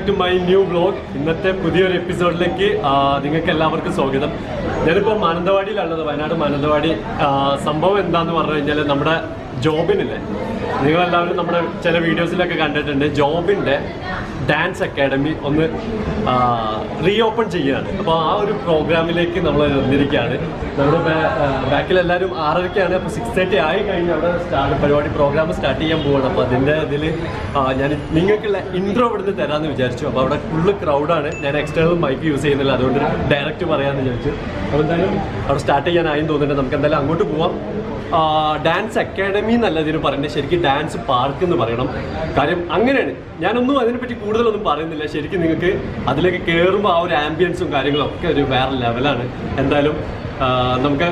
Back to my new blog ഇന്നത്തെ പുതിയൊരു എപ്പിസോഡിലേക്ക് നിങ്ങൾക്ക് എല്ലാവർക്കും സ്വാഗതം. ഞാനിപ്പോൾ മാനന്തവാടിയിലുള്ളത് വയനാട് മാനന്തവാടി. സംഭവം എന്താന്ന് പറഞ്ഞു കഴിഞ്ഞാൽ നമ്മുടെ ജോബിനില്ലേ? നിങ്ങളെല്ലാവരും നമ്മുടെ ചില വീഡിയോസിലൊക്കെ കണ്ടിട്ടുണ്ട്. ജോബിന്റെ ഡാൻസ് അക്കാഡമി ഒന്ന് റീ ഓപ്പൺ ചെയ്യുകയാണ്. അപ്പോൾ ആ ഒരു പ്രോഗ്രാമിലേക്ക് നമ്മൾ വന്നിരിക്കുകയാണ്. നമ്മുടെ ബാക്കിൽ എല്ലാവരും ആറരയ്ക്കാണ് അപ്പോൾ സിക്സ് തേർട്ടി ആയി കഴിഞ്ഞ് അവിടെ സ്റ്റാർട്ട് പരിപാടി പ്രോഗ്രാം സ്റ്റാർട്ട് ചെയ്യാൻ പോവുകയാണ് അപ്പോൾ അതിന്റെ ഇതിൽ ഞാൻ നിങ്ങൾക്കുള്ള ഇൻട്രോ ഇവിടുന്ന് തരാമെന്ന് വിചാരിച്ചു. അപ്പോൾ അവിടെ ഫുള്ള് ക്രൗഡാണ് ഞാൻ എക്സ്റ്റേണൽ മൈക്ക് യൂസ് ചെയ്യുന്നില്ല. അതുകൊണ്ട് ഡയറക്റ്റ് പറയാമെന്ന് വിചാരിച്ചു. അപ്പോൾ എന്തായാലും അവിടെ സ്റ്റാർട്ട് ചെയ്യാനായി തോന്നുന്നുണ്ട്. നമുക്ക് എന്തായാലും അങ്ങോട്ട് പോവാം. ഡാൻസ് അക്കാഡമി എന്നല്ല ഇതിന് പറയേണ്ടത് ശരിക്കും ഡാൻസ് പാർക്ക് എന്ന് പറയണം. കാര്യം അങ്ങനെയാണ്. ഞാനൊന്നും അതിനെപ്പറ്റി കൂടുതലൊന്നും പറയുന്നില്ല. ശരിക്കും നിങ്ങൾക്ക് അതിലേക്ക് കയറുമ്പോൾ ആ ഒരു ആംബിയൻസും കാര്യങ്ങളും ഒക്കെ ഒരു വേറെ ലെവലാണ് എന്തായാലും നമുക്ക്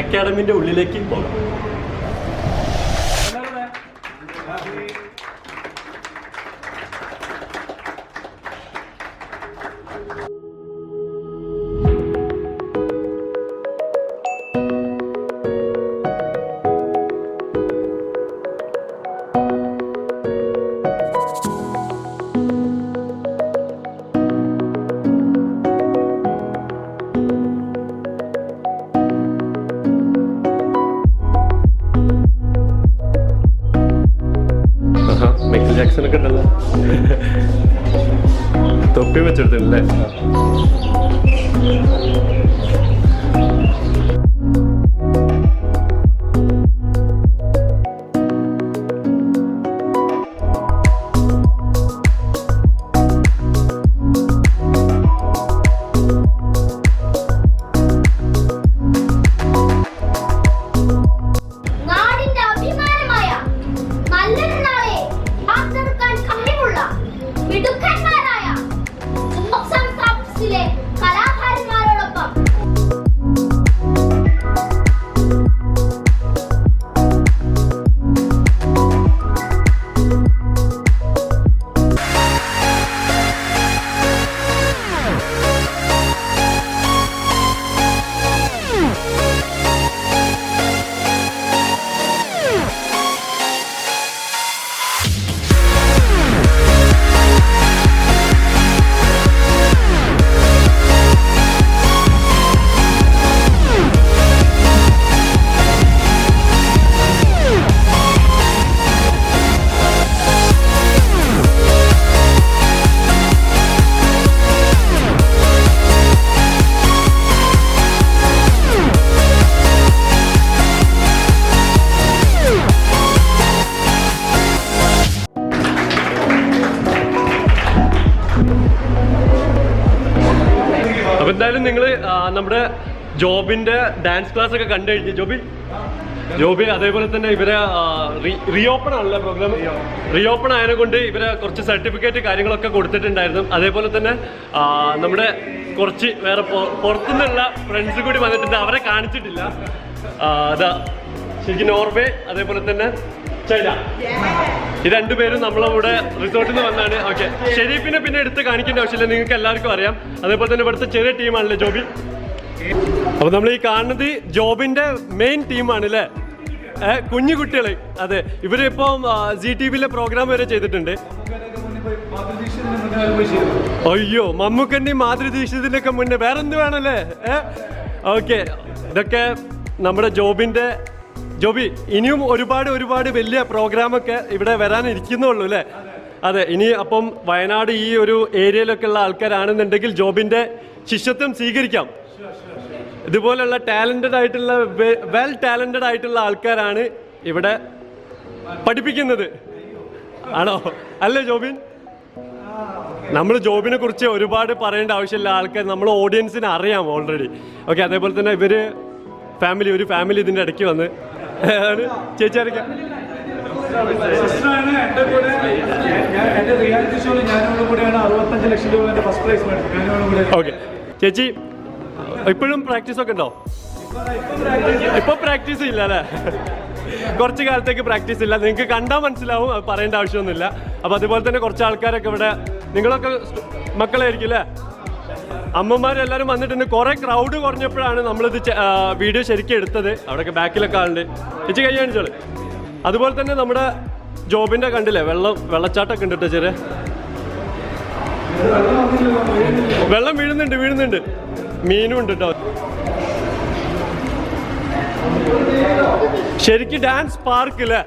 അക്കാഡമിന്റെ ഉള്ളിലേക്ക് പോകാം. എന്തായാലും നിങ്ങൾ നമ്മുടെ ജോബിന്റെ ഡാൻസ് ക്ലാസ് ഒക്കെ കണ്ടു കഴിഞ്ഞു. ജോബി? ജോബി അതേപോലെ തന്നെ ഇവരെ റീഓപ്പൺ ആണല്ലേ പ്രോഗ്രാം റീഓപ്പൺ ആയത് കൊണ്ട് ഇവരെ കുറച്ച് സർട്ടിഫിക്കറ്റ് കാര്യങ്ങളൊക്കെ കൊടുത്തിട്ടുണ്ടായിരുന്നു. അതേപോലെ തന്നെ നമ്മുടെ കുറച്ച് വേറെ പുറത്തുനിന്നുള്ള ഫ്രണ്ട്സ് കൂടി വന്നിട്ടുണ്ട്. അവരെ കാണിച്ചിട്ടില്ല. അതാ ശരിക്കും നോർവേ അതേപോലെ തന്നെ ചൈന ഈ രണ്ടുപേരും നമ്മളിവിടെ റിസോർട്ടിൽ നിന്ന് വന്നാണ്. ഓക്കെ ഷെരീഫിനെ പിന്നെ എടുത്ത് കാണിക്കേണ്ട ആവശ്യമില്ല. നിങ്ങൾക്ക് എല്ലാവർക്കും അറിയാം. അതേപോലെ തന്നെ ഇവിടുത്തെ ചെറിയ ടീമാണല്ലേ ജോബി? അപ്പൊ നമ്മൾ ഈ കാണുന്നത് ജോബിന്റെ മെയിൻ ടീമാണ് അല്ലേ കുഞ്ഞു കുട്ടികൾ. അതെ. ഇവരിപ്പം ജി ടി വിയിലെ പ്രോഗ്രാം വരെ ചെയ്തിട്ടുണ്ട്. അയ്യോ മമ്മൂക്കന്റെയും മാതൃദീക്ഷിതിന്റെ ഒക്കെ മുന്നേ വേറെ എന്ത് വേണല്ലേ? ഏ? ഓക്കെ ഇതൊക്കെ നമ്മുടെ ജോബിന്റെ ജോബി ഇനിയും ഒരുപാട് ഒരുപാട് വലിയ പ്രോഗ്രാമൊക്കെ ഇവിടെ വരാൻ ഇരിക്കുന്നുള്ളൂ അല്ലേ? അതെ ഇനി അപ്പം വയനാട് ഈ ഒരു ഏരിയയിലൊക്കെ ഉള്ള ആൾക്കാരാണെന്നുണ്ടെങ്കിൽ ജോബിന്റെ ശിഷ്യത്വം സ്വീകരിക്കാം. ഇതുപോലുള്ള ടാലന്റഡ് ആയിട്ടുള്ള വെൽ ടാലന്റഡ് ആയിട്ടുള്ള ആൾക്കാരാണ് ഇവിടെ പഠിപ്പിക്കുന്നത്. ആണോ? അല്ലേ ജോബിൻ? നമ്മൾ ജോബിനെ കുറിച്ച് ഒരുപാട് പറയേണ്ട ആവശ്യമില്ല. ആൾക്കാർ നമ്മൾ ഓഡിയൻസിനെ അറിയാം ഓൾറെഡി ഓക്കെ അതേപോലെ തന്നെ ഇവർ ഫാമിലി ഒരു ഫാമിലി ഇതിന്റെ ഇടയ്ക്ക് വന്ന്. ചേച്ചി അറിയിക്കാം സിസ്റ്ററാണ് എന്റെ കൂടെ. ഞാൻ എന്റെ റിയാലിറ്റി ഷോയിൽ ഞാനോട് കൂടെയാണ് അറുപത്തഞ്ച് ലക്ഷം രൂപ എന്റെ ഫസ്റ്റ് പ്രൈസ് മേടിച്ചത്. ഞാനോട് കൂടെ ഓക്കെ. ചേച്ചി ഇപ്പോഴും പ്രാക്ടീസ് ഒക്കെ ഉണ്ടോ? ഇപ്പൊ പ്രാക്ടീസ് ഇല്ല അല്ലേ? കുറച്ച് കാലത്തേക്ക് പ്രാക്ടീസ് ഇല്ല. നിങ്ങൾക്ക് കണ്ടാൽ മനസ്സിലാവും അത് പറയേണ്ട ആവശ്യമൊന്നുമില്ല. അപ്പൊ അതുപോലെ തന്നെ കുറച്ച് ആൾക്കാരൊക്കെ ഇവിടെ നിങ്ങളൊക്കെ മക്കളായിരിക്കും അല്ലേ? അമ്മമാരെല്ലാവരും വന്നിട്ടുണ്ട്. കുറെ ക്രൗഡ് കുറഞ്ഞപ്പോഴാണ് നമ്മളിത് വീഡിയോ ശരിക്കും എടുത്തത്. അവിടെയൊക്കെ ബാക്കിലൊക്കെ ആളുണ്ട്. ചേച്ചി കൈ കാണിച്ചോളൂ. അതുപോലെ തന്നെ നമ്മുടെ ജോബിന്റെ കണ്ടില്ലേ? വെള്ളം വെള്ളച്ചാട്ടമൊക്കെ ഉണ്ട് കേട്ടോ വെള്ളം വീഴുന്നുണ്ട് വീഴുന്നുണ്ട്. മീനും ഉണ്ട് കേട്ടോ. ശരിക്കും ഡാൻസ് പാർക്ക് അല്ലേ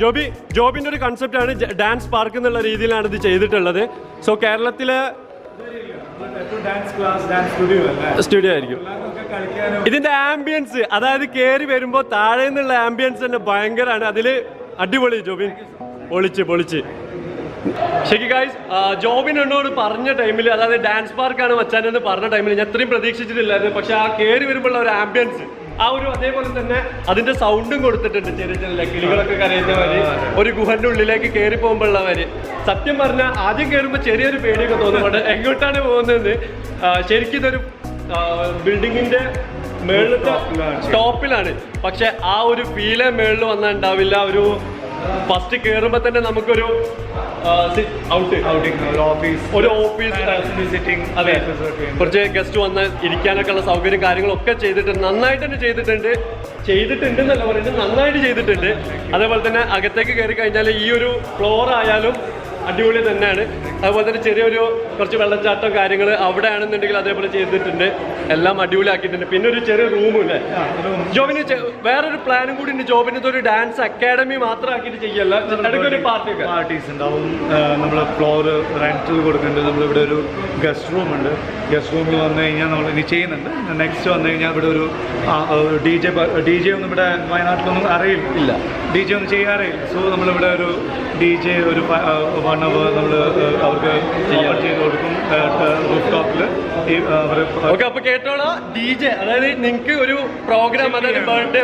ജോബി ജോബിന്റെ ഒരു കൺസെപ്റ്റ് ആണ് ഡാൻസ് പാർക്ക് എന്നുള്ള രീതിയിലാണ് ഇത് ചെയ്തിട്ടുള്ളത്. സോ കേരളത്തിലെ സ്റ്റുഡിയോ ആയിരിക്കും. ഇതിന്റെ ആംബിയൻസ് അതായത് കേറി വരുമ്പോ താഴെ നിന്നുള്ള ആംബിയൻസ് തന്നെ ഭയങ്കരമാണ് അതിൽ അടിപൊളി ജോബിൻ. പൊളിച്ച് പൊളിച്ച്. ശരി ഗായ്സ് ജോബിൻ എന്നോട് പറഞ്ഞ ടൈമിൽ അതായത് ഡാൻസ് പാർക്കാണ് വച്ചാനെന്ന് പറഞ്ഞ ടൈമിൽ ഞാൻ അത്രയും പ്രതീക്ഷിച്ചിട്ടില്ലായിരുന്നു. പക്ഷെ ആ കയറി വരുമ്പോഴുള്ള ഒരു ആംബിയൻസ് ആ ഒരു അതേപോലെ തന്നെ അതിന്റെ സൗണ്ടും കൊടുത്തിട്ടുണ്ട്. ചെറിയ ചെറിയ കിളികളൊക്കെ കരയുന്ന മാതിരി. ഒരു ഗുഹന്റെ ഉള്ളിലേക്ക് കയറി പോകുമ്പോഴുള്ള മാതിരി. സത്യം പറഞ്ഞാൽ ആദ്യം കയറുമ്പോൾ ചെറിയൊരു പേടിയൊക്കെ തോന്നുന്നുണ്ട്. എങ്ങോട്ടാണ് പോകുന്നത്? ശരിക്കും ഇതൊരു ബിൽഡിങ്ങിന്റെ മേളിലത്തെ ടോപ്പിലാണ് പക്ഷെ ആ ഒരു ഫീലേ മേളിൽ വന്നാൽ ഉണ്ടാവില്ല. ഒരു ഫസ്റ്റ് കയറുമ്പോൾ തന്നെ നമുക്കൊരു ഔട്ട് ഓഫീസ് ഒരു ഓഫീസ് വിസിറ്റിംഗ് അതെ. കുറച്ച് ഗസ്റ്റ് വന്ന് ഇരിക്കാനൊക്കെ ഉള്ള സൗകര്യം കാര്യങ്ങളൊക്കെ ചെയ്തിട്ടുണ്ട്. നന്നായിട്ട് തന്നെ ചെയ്തിട്ടുണ്ട്. ചെയ്തിട്ടുണ്ട് എന്നല്ല പറയുന്നത്. നന്നായിട്ട് ചെയ്തിട്ടുണ്ട്. അതേപോലെ തന്നെ അകത്തേക്ക് കയറി കഴിഞ്ഞാൽ ഈ ഒരു ഫ്ലോർ ആയാലും അടിപൊളി തന്നെയാണ്. അതുപോലെ തന്നെ ചെറിയൊരു കുറച്ച് വെള്ളച്ചാട്ടം കാര്യങ്ങൾ അവിടെ ആണെന്നുണ്ടെങ്കിൽ അതേപോലെ ചെയ്തിട്ടുണ്ട്. എല്ലാം അടിപൊളിയാക്കിയിട്ടുണ്ട്. പിന്നെ ഒരു ചെറിയ റൂമും ഇല്ലേ? ജോബിന് വേറൊരു പ്ലാനും കൂടി ഉണ്ട്. ജോബിന് ഇതൊരു ഡാൻസ് അക്കാഡമി മാത്രമാക്കിയിട്ട് ചെയ്യല്ല. ഇടയ്ക്കൊരു പാർട്ടീസ് ഉണ്ടാവും. നമ്മൾ ഫ്ലോർ റെന്റിൽ കൊടുക്കുന്നുണ്ട്. നമ്മളിവിടെ ഒരു ഗസ്റ്റ് റൂം ഉണ്ട്. ഗസ്റ്റ് റൂമിൽ വന്നു കഴിഞ്ഞാൽ നമ്മൾ ഇനി ചെയ്യുന്നുണ്ട്. നെക്സ്റ്റ് വന്നു കഴിഞ്ഞാൽ ഇവിടെ ഒരു ഡി ജെ ഡി ജെ ഒന്നും ഇവിടെ വയനാട്ടിലൊന്നും അറിയില്ല. ഡി ജെ ഒന്നും ചെയ്യാറില്ല സോ നമ്മളിവിടെ ഒരു ഡി ജെ ഒരു വൺ അവർ നമ്മൾ അവർക്ക് ഓഫർ ചെയ്ത് കൊടുക്കും റൂഫ് ടോപ്പിൽ ഈ അവർ ഓക്കെ അപ്പൊ കേട്ടോളാ ഡി ജെ അതായത് നിങ്ങൾക്ക് ഒരു പ്രോഗ്രാം അതായത് ബർത്ത്ഡേ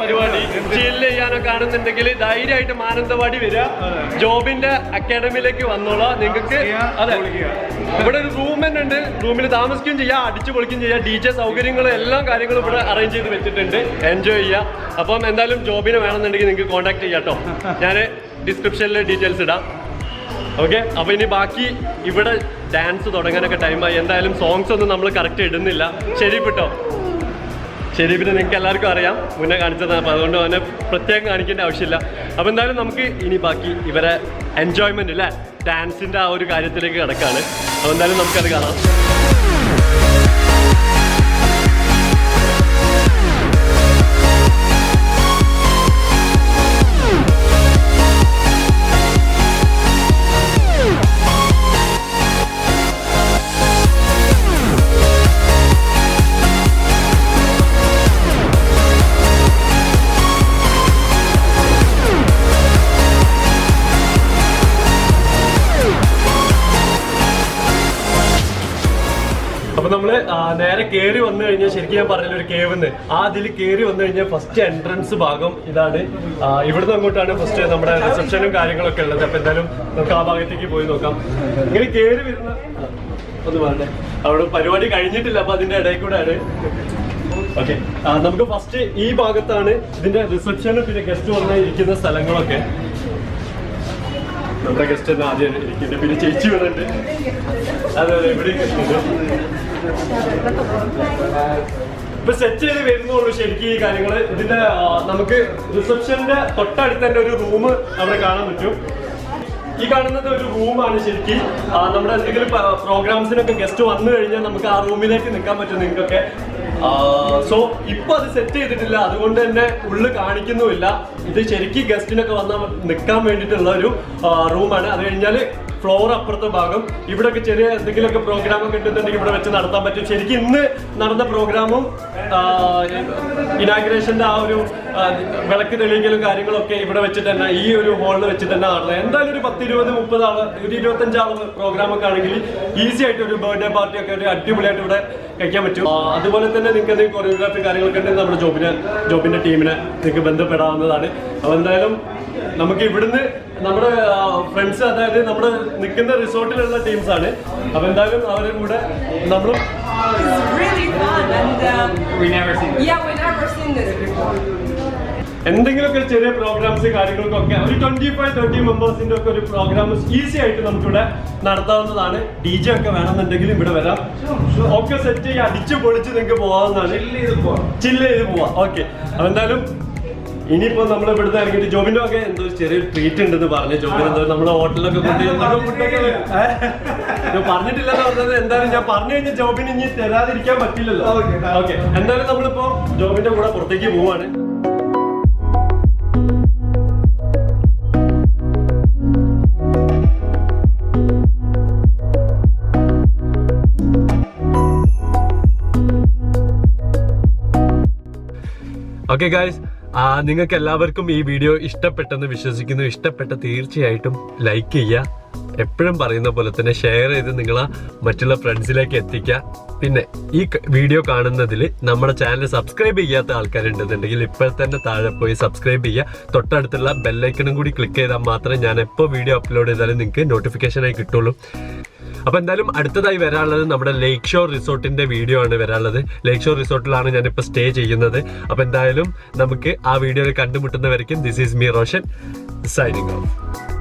പരിപാടി ചില്ല് ചെയ്യാനോ കാണുന്നുണ്ടെങ്കിൽ ധൈര്യമായിട്ട് മാനന്തവാടി വരിക. ജോബിന്റെ അക്കാഡമിയിലേക്ക് വന്നോളാം നിങ്ങൾക്ക് അതെ. ഇവിടെ ഒരു റൂം തന്നെ ഉണ്ട്. റൂമിൽ താമസിക്കുകയും ചെയ്യാം അടിച്ചു പൊളിക്കുകയും ചെയ്യാം. ഡി ജെ സൗകര്യങ്ങളും എല്ലാ കാര്യങ്ങളും ഇവിടെ അറേഞ്ച് ചെയ്ത് വെച്ചിട്ടുണ്ട്. എൻജോയ് ചെയ്യാം അപ്പം എന്തായാലും ജോബിനെ വേണമെന്നുണ്ടെങ്കിൽ നിങ്ങൾക്ക് കോൺടാക്ട് ചെയ്യാം കേട്ടോ ഞാൻ ഡിസ്ക്രിപ്ഷനിൽ ഡീറ്റെയിൽസ് ഇടാം. ഓക്കെ അപ്പൊ ഇനി ബാക്കി ഇവിടെ ഡാൻസ് തുടങ്ങാനൊക്കെ ടൈമായി എന്തായാലും സോങ്സ് ഒന്നും നമ്മൾ കറക്റ്റ് ഇടുന്നില്ല. ശരി കേട്ടോ ശരി പിന്നെ നിങ്ങൾക്ക് എല്ലാവർക്കും അറിയാം. മുന്നേ കാണിച്ചതാണ്. അപ്പോൾ അതുകൊണ്ട് അവനെ പ്രത്യേകം കാണിക്കേണ്ട ആവശ്യമില്ല. അപ്പോൾ എന്തായാലും നമുക്ക് ഇനി ബാക്കി ഇവരെ എൻജോയ്മെന്റ് അല്ലേ? ഡാൻസിന്റെ ആ ഒരു കാര്യത്തിലേക്ക് കിടക്കാണ്. അപ്പോൾ എന്തായാലും നമുക്കത് കാണാം. നമ്മൾ നേരെ കേറി വന്നു കഴിഞ്ഞാൽ ശരിക്കും ഞാൻ പറഞ്ഞ ഒരു കേവ്ന്ന് ആ അതിൽ കേറി വന്നു കഴിഞ്ഞാൽ ഫസ്റ്റ് എൻട്രൻസ് ഭാഗം ഇതാണ്. ഇവിടുന്ന് അങ്ങോട്ടാണ് ഫസ്റ്റ് നമ്മുടെ റിസപ്ഷനും കാര്യങ്ങളൊക്കെ ഉള്ളത്. അപ്പൊ എന്തായാലും നമുക്ക് ആ ഭാഗത്തേക്ക് പോയി നോക്കാം. ഇങ്ങനെ കേറി വരുന്ന ഒന്ന് വേണ്ടേ അവിടെ പരിപാടി കഴിഞ്ഞിട്ടില്ല അപ്പൊ അതിന്റെ ഇടയിൽ കൂടെ ആണ് ഓക്കെ നമുക്ക് ഫസ്റ്റ് ഈ ഭാഗത്താണ് ഇതിന്റെ റിസപ്ഷനും പിന്നെ ഗസ്റ്റ് വന്ന് ഇരിക്കുന്ന സ്ഥലങ്ങളൊക്കെ. നമ്മുടെ ഗസ്റ്റ് ആദ്യം ഇരിക്കുന്നത് പിന്നെ ചേച്ചി വന്നിട്ടുണ്ട്. അതെ അതെ ഇവിടെ ഇപ്പൊ സെറ്റ് ചെയ്ത് വരുന്നുള്ളൂ ശരിക്കും ഈ കാര്യങ്ങൾ. ഇതിന്റെ നമുക്ക് റിസപ്ഷന്റെ തൊട്ടടുത്ത് തന്നെ ഒരു റൂം അവിടെ കാണാൻ പറ്റും. ഈ കാണുന്നത് ഒരു റൂമാണ് ശരിക്കും. നമ്മുടെ എന്തെങ്കിലും പ്രോഗ്രാംസിനൊക്കെ ഗസ്റ്റ് വന്നു കഴിഞ്ഞാൽ നമുക്ക് ആ റൂമിലേക്ക് നിൽക്കാൻ പറ്റും നിങ്ങൾക്കൊക്കെ. സോ ഇപ്പൊ അത് സെറ്റ് ചെയ്തിട്ടില്ല. അതുകൊണ്ട് തന്നെ ഉള്ളു കാണിക്കുന്നുമില്ല. ഇത് ശരിക്കും ഗസ്റ്റിനൊക്കെ വന്നാൽ നിൽക്കാൻ വേണ്ടിയിട്ടുള്ള ഒരു റൂമാണ് അത് കഴിഞ്ഞാൽ ഫ്ലോർ അപ്പുറത്തെ ഭാഗം. ഇവിടെയൊക്കെ ചെറിയ എന്തെങ്കിലുമൊക്കെ പ്രോഗ്രാം ഒക്കെ ഉണ്ടെന്നുണ്ടെങ്കിൽ ഇവിടെ വെച്ച് നടത്താൻ പറ്റും. ശരിക്കും ഇന്ന് നടന്ന പ്രോഗ്രാമും ഇനാഗ്രേഷന്റെ ആ ഒരു വിളക്ക് തെളിയിക്കലും കാര്യങ്ങളൊക്കെ ഇവിടെ വെച്ചിട്ട് തന്നെ ഈ ഒരു ഹോളിൽ വെച്ചിട്ട് തന്നെ നടന്നത്. എന്തായാലും ഒരു പത്ത് ഇരുപത് മുപ്പത് ആൾ ഒരു ഇരുപത്തഞ്ച് ആൾ പ്രോഗ്രാം ഒക്കെ ആണെങ്കിൽ ഈസി ആയിട്ട് ഒരു ബർത്ത്ഡേ പാർട്ടി ഒക്കെ ഒരു അടിപൊളിയായിട്ട് ഇവിടെ കഴിക്കാൻ പറ്റും. അതുപോലെ തന്നെ നിങ്ങൾക്ക് എന്തെങ്കിലും കൊറിയോഗ്രാഫി കാര്യങ്ങളൊക്കെ ഉണ്ടെങ്കിൽ നമ്മുടെ ജോബിനെ ജോബിന്റെ ടീമിനെ നിങ്ങൾക്ക് ബന്ധപ്പെടാവുന്നതാണ്. അപ്പോൾ എന്തായാലും നമുക്ക് ഇവിടുന്ന് നമ്മുടെ ഫ്രണ്ട്സ് അതായത് നമ്മുടെ നിൽക്കുന്ന റിസോർട്ടിലുള്ള ടീംസ് ആണ്. അപ്പൊ എന്തായാലും അവരുടെ കൂടെ and um. എന്തെങ്കിലുമൊക്കെ ചെറിയ പ്രോഗ്രാംസ് കാര്യങ്ങൾക്കൊക്കെ ഒരു ട്വന്റി ഫൈവ് തേർട്ടി മെമ്പേഴ്സിന്റെ ഒക്കെ ഒരു പ്രോഗ്രാം ഈസി ആയിട്ട് നമുക്കിവിടെ നടത്താവുന്നതാണ്. ഡി ജെ ഒക്കെ വേണമെന്നുണ്ടെങ്കിൽ ഇവിടെ വരാം. ഒക്കെ സെറ്റ് ചെയ്ത് അടിച്ചു പൊളിച്ച് നിങ്ങൾക്ക് പോകാവുന്നതാണ്. ചില്ല് ചെയ്ത് പോവാം. ഓക്കെ അപ്പൊ എന്തായാലും ഇനിയിപ്പോ നമ്മൾ ഇവിടുന്ന് ഇറങ്ങിയിട്ട് ജോബിന്റെ ഒക്കെ എന്തോ ചെറിയൊരു ട്രീറ്റ് ഉണ്ടെന്ന് പറഞ്ഞു ജോബിന് എന്തോ നമ്മുടെ ഹോട്ടലിലൊക്കെ പറഞ്ഞിട്ടില്ലെന്ന് പറഞ്ഞത് എന്തായാലും ഞാൻ പറഞ്ഞു കഴിഞ്ഞാൽ ജോബിന് ഇനി തരാതിരിക്കാൻ പറ്റില്ലല്ലോ. ഓക്കെ എന്തായാലും നമ്മളിപ്പോ ജോബിന്റെ കൂടെ പുറത്തേക്ക് പോവാണ്. ഓക്കെ ഗായ്സ് നിങ്ങൾക്ക് എല്ലാവർക്കും ഈ വീഡിയോ ഇഷ്ടപ്പെട്ടെന്ന് വിശ്വസിക്കുന്നു. ഇഷ്ടപ്പെട്ട തീർച്ചയായിട്ടും ലൈക്ക് ചെയ്യുക. എപ്പോഴും പറയുന്ന പോലെ തന്നെ ഷെയർ ചെയ്ത് നിങ്ങൾ മറ്റുള്ള ഫ്രണ്ട്സിലേക്ക് എത്തിക്കുക. പിന്നെ ഈ വീഡിയോ കാണുന്നതിൽ നമ്മുടെ ചാനൽ സബ്സ്ക്രൈബ് ചെയ്യാത്ത ആൾക്കാരുണ്ടെന്നുണ്ടെങ്കിൽ ഇപ്പോൾ തന്നെ താഴെ പോയി സബ്സ്ക്രൈബ് ചെയ്യുക. തൊട്ടടുത്തുള്ള ബെല്ലൈക്കണും കൂടി ക്ലിക്ക് ചെയ്താൽ മാത്രമേ ഞാൻ എപ്പോൾ വീഡിയോ അപ്ലോഡ് ചെയ്താലും നിങ്ങൾക്ക് നോട്ടിഫിക്കേഷനായി കിട്ടുള്ളൂ. അപ്പൊ എന്തായാലും അടുത്തതായി വരാനുള്ളത് നമ്മുടെ ലേക്ക് ഷോർ റിസോർട്ടിന്റെ വീഡിയോ ആണ് വരാനുള്ളത്. ലേക്ക് ഷോർ റിസോർട്ടിലാണ് ഞാനിപ്പോൾ സ്റ്റേ ചെയ്യുന്നത്. അപ്പൊ എന്തായാലും നമുക്ക് ആ വീഡിയോയിൽ കണ്ടുമുട്ടുന്നവരേക്കും this is me Roshan signing off